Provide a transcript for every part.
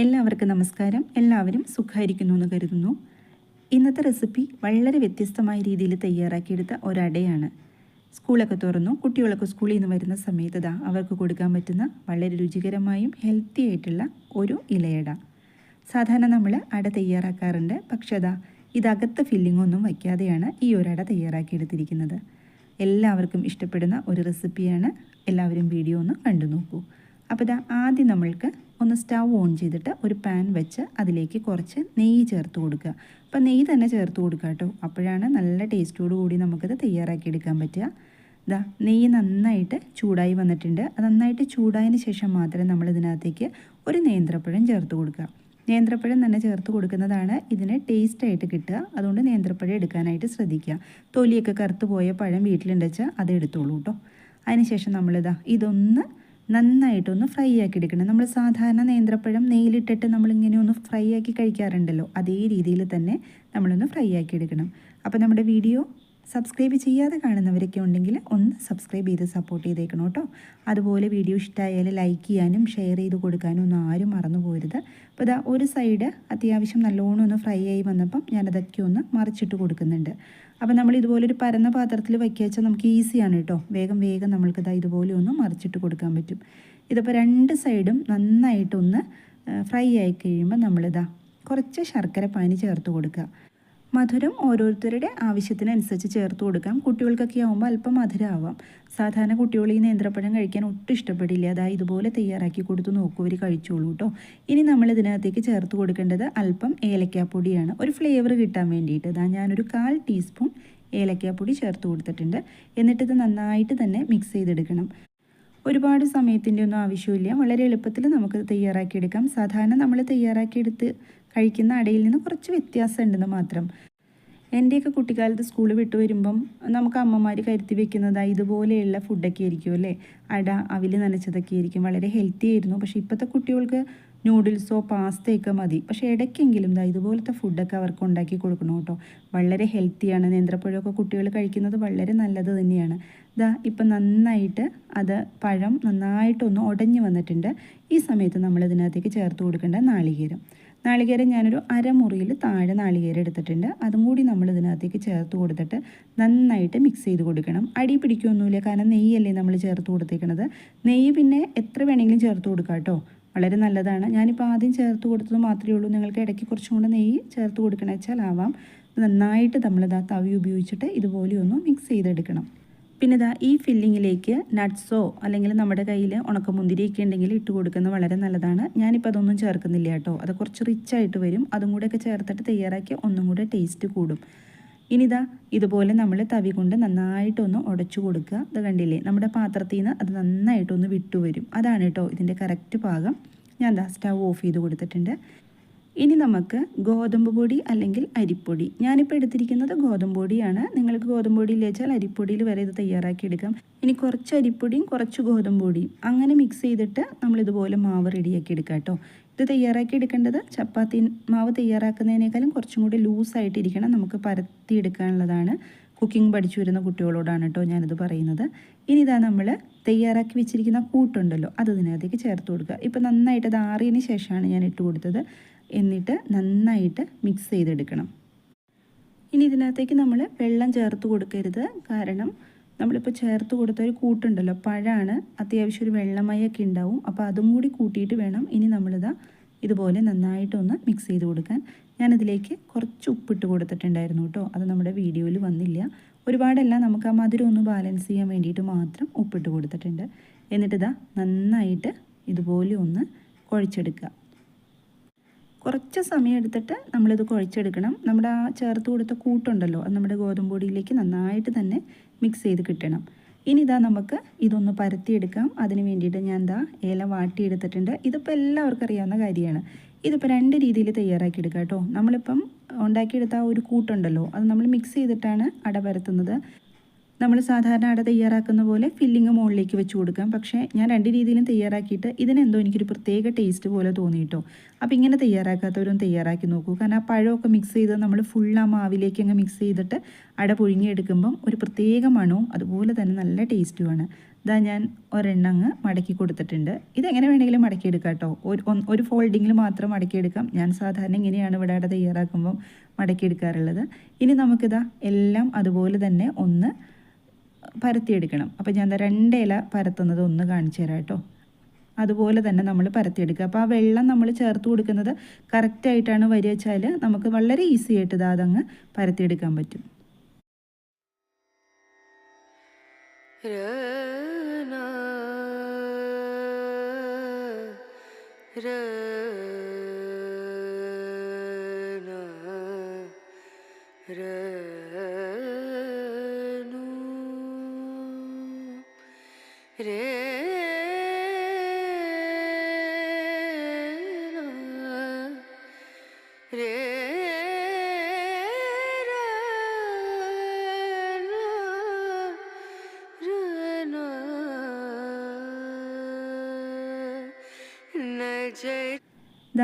എല്ലാവർക്കും നമസ്കാരം. എല്ലാവരും സുഖമായിരിക്കുന്നു എന്ന് കരുതുന്നു. ഇന്നത്തെ റെസിപ്പി വളരെ വ്യത്യസ്തമായ രീതിയിൽ തയ്യാറാക്കിയെടുത്ത ഒരടയാണ്. സ്കൂളൊക്കെ തുറന്നു. കുട്ടികളൊക്കെ സ്കൂളിൽ നിന്ന് വരുന്ന സമയത്ത് അവർക്ക് കൊടുക്കാൻ പറ്റുന്ന വളരെ രുചികരമായും ഹെൽത്തി ആയിട്ടുള്ള ഒരു ഇലയട. സാധാരണ നമ്മൾ അട തയ്യാറാക്കാറുണ്ട്. പക്ഷേ അതാ ഇതകത്ത് ഫില്ലിംഗ് ഒന്നും വയ്ക്കാതെയാണ് ഈ ഒരട തയ്യാറാക്കിയെടുത്തിരിക്കുന്നത്. എല്ലാവർക്കും ഇഷ്ടപ്പെടുന്ന ഒരു റെസിപ്പിയാണ് എല്ലാവരും വീഡിയോ ഒന്ന് കണ്ടു നോക്കൂ. അപ്പോൾ ഇതാ ആദ്യം നമ്മൾക്ക് ഒന്ന് സ്റ്റൗ ഓൺ ചെയ്തിട്ട് ഒരു പാൻ വെച്ച് അതിലേക്ക് കുറച്ച് നെയ്യ് ചേർത്ത് കൊടുക്കുക. അപ്പോൾ നെയ്യ് തന്നെ ചേർത്ത് കൊടുക്കുക കേട്ടോ. അപ്പോഴാണ് നല്ല ടേസ്റ്റോട് കൂടി നമുക്കത് തയ്യാറാക്കിയെടുക്കാൻ പറ്റുക. ഇതാ നെയ്യ് നന്നായിട്ട് ചൂടായി വന്നിട്ടുണ്ട്. അത് നന്നായിട്ട് ചൂടായതിന് ശേഷം മാത്രം നമ്മൾ ഇതിനകത്തേക്ക് ഒരു നേന്ത്രപ്പഴം ചേർത്ത് കൊടുക്കുക. നേന്ത്രപ്പഴം തന്നെ ചേർത്ത് കൊടുക്കുന്നതാണ് ഇതിന് ടേസ്റ്റായിട്ട് കിട്ടുക. അതുകൊണ്ട് നേന്ത്രപ്പഴം എടുക്കാനായിട്ട് ശ്രദ്ധിക്കുക. തൊലിയൊക്കെ കറുത്ത് പോയ പഴം വീട്ടിലുണ്ടെച്ചാൽ അത് എടുത്തോളൂ കേട്ടോ. അതിനുശേഷം നമ്മളിതാ ഇതൊന്ന് നന്നായിട്ടൊന്ന് ഫ്രൈ ആക്കി എടുക്കണം. നമ്മൾ സാധാരണ നേന്ത്രപ്പഴം നെയ്യിലിട്ടിട്ട് നമ്മളിങ്ങനെ ഒന്ന് ഫ്രൈ ആക്കി കഴിക്കാറുണ്ടല്ലോ. അതേ രീതിയിൽ തന്നെ നമ്മളൊന്ന് ഫ്രൈ ആക്കി എടുക്കണം. അപ്പോൾ നമ്മുടെ വീഡിയോ സബ്സ്ക്രൈബ് ചെയ്യാതെ കാണുന്നവരൊക്കെ ഉണ്ടെങ്കിൽ ഒന്ന് സബ്സ്ക്രൈബ് ചെയ്ത് സപ്പോർട്ട് ചെയ്തേക്കണം കേട്ടോ. അതുപോലെ വീഡിയോ ഇഷ്ടമായാൽ ലൈക്ക് ചെയ്യാനും ഷെയർ ചെയ്ത് കൊടുക്കാനും ഒന്നും ആരും മറന്നു പോരുത്. അപ്പോൾ ഇതാ ഒരു സൈഡ് അത്യാവശ്യം നല്ലോണം ഒന്ന് ഫ്രൈ ആയി വന്നപ്പം ഞാനതൊക്കെ ഒന്ന് മറിച്ചിട്ട് കൊടുക്കുന്നുണ്ട്. അപ്പോൾ നമ്മൾ ഇതുപോലൊരു പരന്ന പാത്രത്തിൽ വയ്ക്കുക വെച്ചാൽ നമുക്ക് ഈസിയാണ് കേട്ടോ. വേഗം വേഗം നമ്മൾക്ക് നമ്മൾക്കിതാ ഇതുപോലെ ഒന്ന് മറിച്ചിട്ട് കൊടുക്കാൻ പറ്റും. ഇതിപ്പോൾ രണ്ട് സൈഡും നന്നായിട്ടൊന്ന് ഫ്രൈ ആയി കഴിയുമ്പോൾ നമ്മളിതാ കുറച്ച് ശർക്കര പാനി ചേർത്ത് കൊടുക്കുക. മധുരം ഓരോരുത്തരുടെ ആവശ്യത്തിനനുസരിച്ച് ചേർത്ത് കൊടുക്കാം. കുട്ടികൾക്കൊക്കെ ആകുമ്പോൾ അല്പം മധുരമാവാം സാധാരണ കുട്ടികൾ ഈ നേന്ത്രപ്പഴം കഴിക്കാൻ ഒട്ടും ഇഷ്ടപ്പെടില്ല. അതായത് ഇതുപോലെ തയ്യാറാക്കി കൊടുത്ത് നോക്കൂ ഒരു കഴിച്ചോളൂ കേട്ടോ ഇനി നമ്മൾ ഇതിനകത്തേക്ക് ചേർത്ത് കൊടുക്കേണ്ടത് അല്പം ഏലക്കാപ്പൊടിയാണ്. ഒരു ഫ്ലേവർ കിട്ടാൻ വേണ്ടിയിട്ട് ഇതാ ഞാനൊരു കാൽ ടീസ്പൂൺ ഏലക്കാപ്പൊടി ചേർത്ത് കൊടുത്തിട്ടുണ്ട്. എന്നിട്ടിത് നന്നായിട്ട് തന്നെ മിക്സ് ചെയ്തെടുക്കണം. ഒരുപാട് സമയത്തിന്റെ ഒന്നും ആവശ്യമില്ല വളരെ എളുപ്പത്തിൽ നമുക്ക് തയ്യാറാക്കിയെടുക്കാം. സാധാരണ നമ്മൾ തയ്യാറാക്കിയെടുത്ത് കഴിക്കുന്ന അടയിൽ നിന്ന് കുറച്ച് വ്യത്യാസം ഉണ്ടെന്ന് മാത്രം. എന്റെയൊക്കെ കുട്ടിക്കാലത്ത് സ്കൂൾ വിട്ട് വരുമ്പം നമുക്ക് അമ്മമാർ കരുത്തി വെക്കുന്നതായി ഇതുപോലെയുള്ള ഫുഡൊക്കെ ആയിരിക്കും അല്ലേ? അട അവിൽ നനച്ചതൊക്കെ ആയിരിക്കും. വളരെ ഹെൽത്തി ആയിരുന്നു. പക്ഷേ ഇപ്പോഴത്തെ കുട്ടികൾക്ക് നൂഡിൽസോ പാസ്തയൊക്കെ മതി. പക്ഷേ ഇടയ്ക്കെങ്കിലും ദാ ഇതുപോലത്തെ ഫുഡൊക്കെ അവർക്ക് ഉണ്ടാക്കി കൊടുക്കണം കേട്ടോ. വളരെ ഹെൽത്തിയാണ്. നേന്ത്രപ്പഴമൊക്കെ കുട്ടികൾ കഴിക്കുന്നത് വളരെ നല്ലത് തന്നെയാണ്. ദാ ഇപ്പം നന്നായിട്ട് അത് പഴം നന്നായിട്ടൊന്ന് ഉടഞ്ഞു വന്നിട്ടുണ്ട്. ഈ സമയത്ത് നമ്മൾ ഇതിനകത്തേക്ക് ചേർത്ത് കൊടുക്കേണ്ട നാളികേരം. നാളികേരം ഞാനൊരു അരമുറിയിൽ താഴെ നാളികേരം എടുത്തിട്ടുണ്ട്. അതും കൂടി നമ്മൾ ഇതിനകത്തേക്ക് ചേർത്ത് കൊടുത്തിട്ട് നന്നായിട്ട് മിക്സ് ചെയ്ത് കൊടുക്കണം. അടി പിടിക്കുകയൊന്നുമില്ല കാരണം നെയ്യല്ലേ നമ്മൾ ചേർത്ത് കൊടുത്തേക്കണത്. നെയ്യ് പിന്നെ എത്ര വേണമെങ്കിലും ചേർത്ത് കൊടുക്കാം കേട്ടോ. വളരെ നല്ലതാണ്. ഞാനിപ്പോൾ ആദ്യം ചേർത്ത് കൊടുത്തത് മാത്രമേ ഉള്ളൂ. നിങ്ങൾക്ക് ഇടയ്ക്ക് കുറച്ചും കൂടെ നെയ്യ് ചേർത്ത് കൊടുക്കണ വെച്ചാൽ ആവാം. നന്നായിട്ട് നമ്മളിതാ തവി ഉപയോഗിച്ചിട്ട് ഇതുപോലെ ഒന്ന് മിക്സ് ചെയ്തെടുക്കണം. പിന്നെ ഇതാ ഈ ഫില്ലിങ്ങിലേക്ക് നട്ട്സോ അല്ലെങ്കിൽ നമ്മുടെ കയ്യിൽ ഉണക്കമുന്തിരിയൊക്കെ ഉണ്ടെങ്കിൽ ഇട്ട് കൊടുക്കുന്നത് വളരെ നല്ലതാണ്. ഞാനിപ്പോൾ അതൊന്നും ചേർക്കുന്നില്ല കേട്ടോ. അത് കുറച്ച് റിച്ച് ആയിട്ട് വരും. അതും കൂടെയൊക്കെ ചേർത്തിട്ട് തയ്യാറാക്കി ഒന്നും കൂടെ ടേസ്റ്റ് കൂടും. ഇനിതാ ഇതുപോലെ നമ്മൾ തവി കൊണ്ട് നന്നായിട്ടൊന്ന് ഉടച്ചു കൊടുക്കുക. അത് കണ്ടില്ലേ? നമ്മുടെ പാത്രത്തിൽ നിന്ന് അത് നന്നായിട്ടൊന്ന് വിട്ടുവരും. അതാണ് കേട്ടോ ഇതിന്റെ കറക്റ്റ് പാകം ഞാൻ ദാ സ്റ്റവ് ഓഫ് ചെയ്ത് കൊടുത്തിട്ടുണ്ട്. ഇനി നമുക്ക് ഗോതമ്പ് പൊടി അല്ലെങ്കിൽ അരിപ്പൊടി. ഞാനിപ്പോൾ എടുത്തിരിക്കുന്നത് ഗോതമ്പ് പൊടിയാണ്. നിങ്ങൾക്ക് ഗോതമ്പ് പൊടി വെച്ചാൽ അരിപ്പൊടിയിൽ വരെ ഇത് തയ്യാറാക്കി എടുക്കാം. ഇനി കുറച്ച് അരിപ്പൊടിയും കുറച്ച് ഗോതമ്പ് പൊടിയും. അങ്ങനെ മിക്സ് ചെയ്തിട്ട് നമ്മൾ ഇതുപോലെ മാവ് റെഡിയാക്കി എടുക്കാം കേട്ടോ. ഇത് തയ്യാറാക്കി എടുക്കേണ്ടത് ചപ്പാത്തി മാവ് തയ്യാറാക്കുന്നതിനേക്കാളും കുറച്ചും കൂടി ലൂസായിട്ടിരിക്കണം നമുക്ക് പരത്തി എടുക്കാനുള്ളതാണ്. കുക്കിംഗ് പഠിച്ചു വരുന്ന കുട്ടികളോടാണ് കേട്ടോ ഞാനിത് പറയുന്നത്. ഇനി ഇതാ നമ്മൾ തയ്യാറാക്കി വെച്ചിരിക്കുന്ന കൂട്ടുണ്ടല്ലോ അത് ഇതിനകത്തേക്ക് ചേർത്ത് കൊടുക്കുക. ഇപ്പം നന്നായിട്ട് അത് ആറിയതിന് ശേഷമാണ് ഞാൻ ഇട്ട് കൊടുത്തത്. എന്നിട്ട് നന്നായിട്ട് മിക്സ് ചെയ്തെടുക്കണം. ഇനി ഇതിനകത്തേക്ക് നമ്മൾ വെള്ളം ചേർത്ത് കൊടുക്കരുത്. കാരണം നമ്മളിപ്പോൾ ചേർത്ത് കൊടുത്ത ഒരു കൂട്ടുണ്ടല്ലോ പഴമാണ് അത്യാവശ്യം ഒരു വെള്ളമയൊക്കെ ഉണ്ടാവും. അപ്പോൾ അതും കൂടി കൂട്ടിയിട്ട് വേണം ഇനി നമ്മളിതാ ഇതുപോലെ നന്നായിട്ടൊന്ന് മിക്സ് ചെയ്ത് കൊടുക്കാൻ. ഞാനതിലേക്ക് കുറച്ച് ഉപ്പിട്ട് കൊടുത്തിട്ടുണ്ടായിരുന്നു കേട്ടോ. അത് നമ്മുടെ വീഡിയോയിൽ വന്നില്ല. ഒരുപാടല്ല നമുക്ക് ആ മധുരം ഒന്ന് ബാലൻസ് ചെയ്യാൻ വേണ്ടിയിട്ട് മാത്രം ഉപ്പിട്ട് കൊടുത്തിട്ടുണ്ട്. എന്നിട്ടിതാ നന്നായിട്ട് ഇതുപോലെ ഒന്ന് കുഴച്ചെടുക്കുക. കുറച്ച് സമയം എടുത്തിട്ട് നമ്മളിത് കുഴച്ചെടുക്കണം. നമ്മുടെ ആ ചേർത്ത് കൊടുത്ത കൂട്ടുണ്ടല്ലോ അത് നമ്മുടെ ഗോതമ്പ് പൊടിയിലേക്ക് നന്നായിട്ട് തന്നെ മിക്സ് ചെയ്ത് കിട്ടണം. ഇനി ഇതാ നമുക്ക് ഇതൊന്ന് പരത്തിയെടുക്കാം. അതിന് വേണ്ടിയിട്ട് ഞാൻ എന്താ ഏല വാട്ടിയെടുത്തിട്ടുണ്ട്. ഇതിപ്പോൾ എല്ലാവർക്കും അറിയാവുന്ന കാര്യമാണ്. ഇതിപ്പോൾ രണ്ട് രീതിയിൽ തയ്യാറാക്കി എടുക്കാം കേട്ടോ. നമ്മളിപ്പം ഉണ്ടാക്കിയെടുത്ത ആ ഒരു കൂട്ടുണ്ടല്ലോ അത് നമ്മൾ മിക്സ് ചെയ്തിട്ടാണ് അട പരത്തുന്നത്. നമ്മൾ സാധാരണ അട തയ്യാറാക്കുന്ന പോലെ ഫില്ലിങ് മുകളിലേക്ക് വെച്ച് കൊടുക്കാം. പക്ഷേ ഞാൻ രണ്ട് രീതിയിലും തയ്യാറാക്കിയിട്ട് ഇതിനെന്തോ എനിക്കൊരു പ്രത്യേക ടേസ്റ്റ് പോലെ തോന്നിയിട്ടോ. അപ്പോൾ ഇങ്ങനെ തയ്യാറാക്കാത്തവരും തയ്യാറാക്കി നോക്കൂ. കാരണം ആ പഴമൊക്കെ മിക്സ് ചെയ്ത് നമ്മൾ ഫുൾ ആ മാവിലേക്ക് അങ്ങ് മിക്സ് ചെയ്തിട്ട് അട പുഴുങ്ങിയെടുക്കുമ്പം ഒരു പ്രത്യേക മണവും അതുപോലെ തന്നെ നല്ല ടേസ്റ്റുമാണ് ഇതാ ഞാൻ ഒരെണ്ണം അങ്ങ് മടക്കി കൊടുത്തിട്ടുണ്ട്. ഇതെങ്ങനെ വേണമെങ്കിലും മടക്കിയെടുക്കാം കേട്ടോ ഒരു ഒരു ഫോൾഡിങ്ങിൽ മാത്രം മടക്കിയെടുക്കാം. ഞാൻ സാധാരണ ഇങ്ങനെയാണ് ഇവിടെ അവിടെ തയ്യാറാക്കുമ്പം മടക്കിയെടുക്കാറുള്ളത്. ഇനി നമുക്കിതാ എല്ലാം അതുപോലെ തന്നെ ഒന്ന് പരത്തിയെടുക്കണം. അപ്പോൾ ഞാൻ രണ്ട് ഇല പരത്തുന്നത് ഒന്ന് കാണിച്ചു തരാം കേട്ടോ. അതുപോലെ തന്നെ നമ്മൾ പരത്തിയെടുക്കുക. അപ്പോൾ ആ വെള്ളം നമ്മൾ ചേർത്ത് കൊടുക്കുന്നത് കറക്റ്റായിട്ടാണ് വരിക വെച്ചാൽ നമുക്ക് വളരെ ഈസി ആയിട്ട് ഇത് അതങ്ങ് പരത്തിയെടുക്കാൻ പറ്റും. രന ഇതാ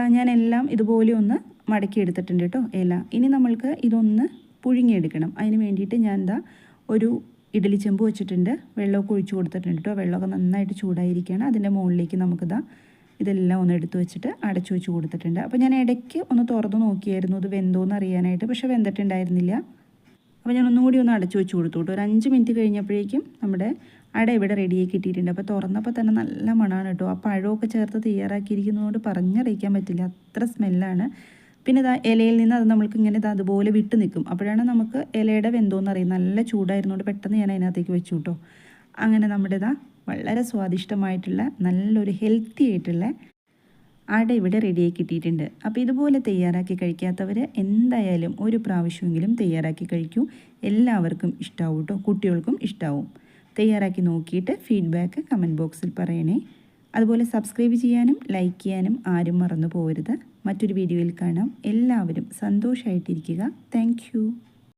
ഞാൻ എല്ലാം ഇതുപോലെ ഒന്ന് മടക്കി എടുത്തിട്ടുണ്ട് കേട്ടോ ഇല ഇനി നമ്മൾക്ക് ഇതൊന്ന് പുഴുങ്ങിയെടുക്കണം. അതിന് വേണ്ടിയിട്ട് ഞാൻ എന്താ ഒരു ഇഡലി ചെമ്പ് വെച്ചിട്ടുണ്ട്. വെള്ളമൊക്കെ ഒഴിച്ചു കൊടുത്തിട്ടുണ്ട് കേട്ടോ വെള്ളമൊക്കെ നന്നായിട്ട് ചൂടായിരിക്കുകയാണ് അതിന്റെ മുകളിലേക്ക് നമുക്കിതാ ഇതെല്ലാം ഒന്ന് എടുത്തു വെച്ചിട്ട് അടച്ചു വെച്ച് കൊടുത്തിട്ടുണ്ട്. അപ്പോൾ ഞാൻ ഇടയ്ക്ക് ഒന്ന് തുറന്ന് നോക്കിയായിരുന്നു ഇത് വെന്തോന്ന് അറിയാനായിട്ട് പക്ഷേ വെന്തിട്ടുണ്ടായിരുന്നില്ല. അപ്പോൾ ഞാൻ ഒന്നുകൂടി ഒന്ന് അടച്ചു വെച്ച് കൊടുത്തു കേട്ടോ ഒരു അഞ്ച് മിനിറ്റ് കഴിഞ്ഞപ്പോഴേക്കും നമ്മുടെ അട ഇവിടെ റെഡിയായി കിട്ടിയിട്ടുണ്ട്. അപ്പോൾ തുറന്നപ്പോൾ തന്നെ നല്ല മണമാണ് കേട്ടോ ആ പഴമൊക്കെ ചേർത്ത് തയ്യാറാക്കിയിരിക്കുന്നതുകൊണ്ട് പറഞ്ഞറിയിക്കാൻ പറ്റില്ല. അത്ര സ്മെല്ലാണ്. പിന്നെ ഇതാ ഇലയിൽ നിന്ന് അത് നമ്മൾക്ക് ഇങ്ങനെ ഇത് അതുപോലെ വിട്ട് നിൽക്കും. അപ്പോഴാണ് നമുക്ക് ഇലയുടെ വെന്തോന്ന് അറിയും നല്ല ചൂടായിരുന്നുകൊണ്ട് പെട്ടെന്ന് ഞാൻ അതിനകത്തേക്ക് വെച്ചു കേട്ടോ അങ്ങനെ നമ്മുടെ ഇതാ വളരെ സ്വാദിഷ്ടമായിട്ടുള്ള നല്ലൊരു ഹെൽത്തി ആയിട്ടുള്ള അട ഇവിടെ റെഡിയായി കിട്ടിയിട്ടുണ്ട്. അപ്പോൾ ഇതുപോലെ തയ്യാറാക്കി കഴിക്കാത്തവർ എന്തായാലും ഒരു പ്രാവശ്യമെങ്കിലും തയ്യാറാക്കി കഴിക്കൂ. എല്ലാവർക്കും ഇഷ്ടാവും കേട്ടോ കുട്ടികൾക്കും ഇഷ്ടാവും. തയ്യാറാക്കി നോക്കിയിട്ട് ഫീഡ്ബാക്ക് കമന്റ് ബോക്സിൽ പറയണേ. അതുപോലെ സബ്സ്ക്രൈബ് ചെയ്യാനും ലൈക്ക് ചെയ്യാനും ആരും മറന്നു പോകരുത് മറ്റൊരു വീഡിയോയിൽ കാണാം. എല്ലാവരും സന്തോഷമായിട്ടിരിക്കുക താങ്ക്